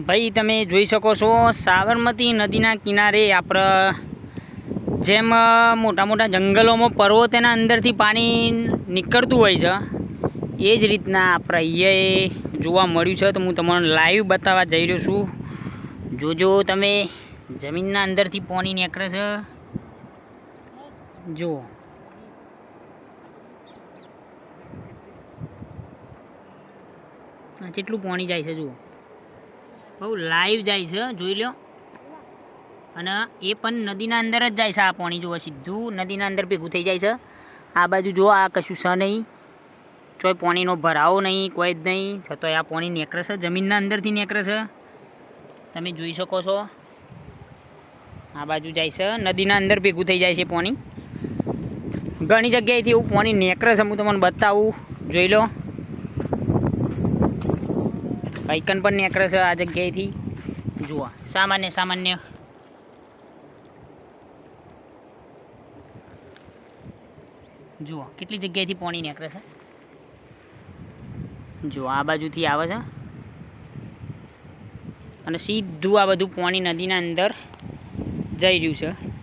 ભાઈ, તમે જોઈ શકો છો, સાબરમતી નદીના કિનારે આપણે જેમ મોટા મોટા જંગલોમાં પર્વત એના અંદરથી પાણી નીકળતું હોય છે, એ જ રીતના આપણે અહીંયા જોવા મળ્યું છે. તો હું તમને લાઈવ બતાવવા જઈ રહ્યો છું. જોજો તમે, જમીનના અંદરથી પાણી નીકળે છે. જુઓ કેટલું પાણી જાય છે, જુઓ. બહુ લાઈવ જાય છે, જોઈ લો અને એ પણ નદીના અંદર જ જાય છે આ પાણી, જુઓ, સીધું નદીના અંદર ભેગું થઈ જાય છે. આ બાજુ જુઓ, આ કશું છે નહીં. કોઈ પાણીનો ભરાવો નહીં, કોઈ જ નહીં. છતાંય આ પાણી નીકળે છે, જમીનના અંદરથી નીકળે છે. તમે જોઈ શકો છો. આ બાજુ જાય છે, નદીના અંદર ભેગું થઈ જાય છે પાણી. ઘણી જગ્યાએથી એવું પાણી નીકળે છે, હું તમને બતાવું. જોઈ લો. પાઇકન પણ નીકળે છે આ જગ્યાએથી. જુઓ, સામાન્ય સામાન્ય. જુઓ, કેટલી જગ્યાએથી પાણી નીકળે છે. જુઓ, આ બાજુથી આવે છે. અને સીધું આ બધું પાણી નદીના અંદર જઈ રહ્યું છે.